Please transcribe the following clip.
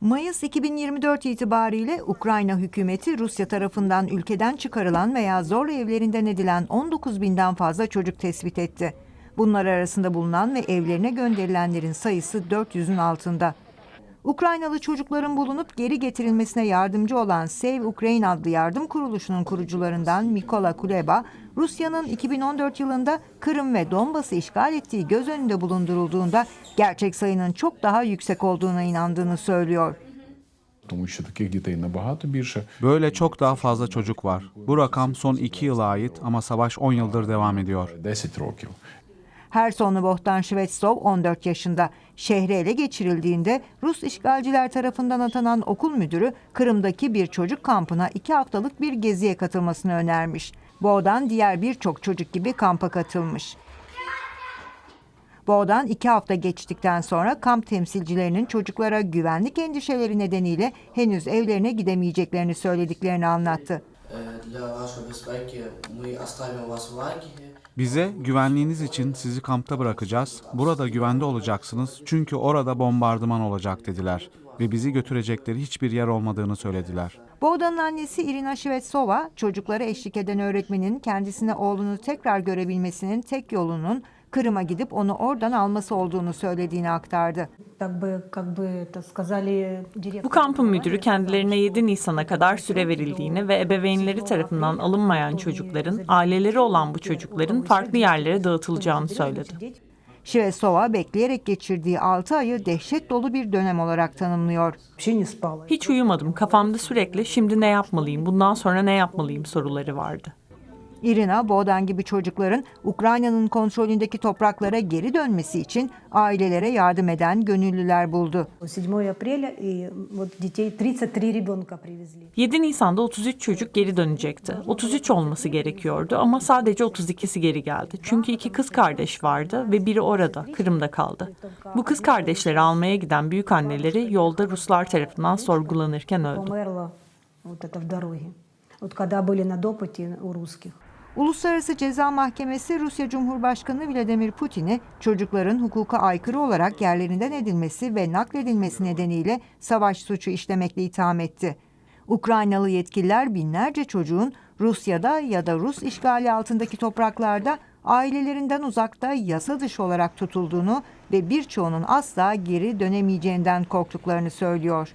Mayıs 2024 itibariyle Ukrayna hükümeti Rusya tarafından ülkeden çıkarılan veya zorla evlerinden edilen 19 binden fazla çocuk tespit etti. Bunlar arasında bulunan ve evlerine gönderilenlerin sayısı 400'ün altında. Ukraynalı çocukların bulunup geri getirilmesine yardımcı olan Save Ukraine adlı yardım kuruluşunun kurucularından Mikola Kuleba, Rusya'nın 2014 yılında Kırım ve Donbas'ı işgal ettiği göz önünde bulundurulduğunda gerçek sayının çok daha yüksek olduğuna inandığını söylüyor. Böyle çok daha fazla çocuk var. Bu rakam son 2 yıla ait ama savaş 10 yıldır devam ediyor. 10 rokів. Hersonlu Bohdan Shvetsov 14 yaşında. Şehre ele geçirildiğinde Rus işgalciler tarafından atanan okul müdürü Kırım'daki bir çocuk kampına iki haftalık bir geziye katılmasını önermiş. Bohdan diğer birçok çocuk gibi kampa katılmış. Boğdan iki hafta geçtikten sonra kamp temsilcilerinin çocuklara güvenlik endişeleri nedeniyle henüz evlerine gidemeyeceklerini söylediklerini anlattı. Bize güvenliğiniz için sizi kampta bırakacağız. Burada güvende olacaksınız çünkü orada bombardıman olacak dediler ve bizi götürecekleri hiçbir yer olmadığını söylediler. Bogdan'ın annesi Irina Şivetsova, çocuklara eşlik eden öğretmenin kendisine oğlunu tekrar görebilmesinin tek yolunun Kırım'a gidip onu oradan alması olduğunu söylediğini aktardı. Bu kampın müdürü kendilerine 7 Nisan'a kadar süre verildiğini ve ebeveynleri tarafından alınmayan çocukların, aileleri olan bu çocukların farklı yerlere dağıtılacağını söyledi. Şivesova bekleyerek geçirdiği 6 ayı dehşet dolu bir dönem olarak tanımlıyor. Hiç uyumadım. Kafamda sürekli şimdi ne yapmalıyım, bundan sonra ne yapmalıyım soruları vardı. Irina, Boğdan gibi çocukların Ukrayna'nın kontrolündeki topraklara geri dönmesi için ailelere yardım eden gönüllüler buldu. 7 апреля, и вот детей 33 ребенка привезли. 7 Nisan'da 33 çocuk geri dönecekti. 33 olması gerekiyordu ama sadece 32'si geri geldi. Çünkü iki kız kardeş vardı ve biri orada, Kırım'da kaldı. Bu kız kardeşleri almaya giden büyük anneleri yolda Ruslar tarafından sorgulanırken öldü. Померла вот это в дороге. Вот когда были на допыте у русских. Uluslararası Ceza Mahkemesi Rusya Cumhurbaşkanı Vladimir Putin'i çocukların hukuka aykırı olarak yerlerinden edilmesi ve nakledilmesi nedeniyle savaş suçu işlemekle itham etti. Ukraynalı yetkililer binlerce çocuğun Rusya'da ya da Rus işgali altındaki topraklarda ailelerinden uzakta yasa dışı olarak tutulduğunu ve birçoğunun asla geri dönemeyeceğinden korktuklarını söylüyor.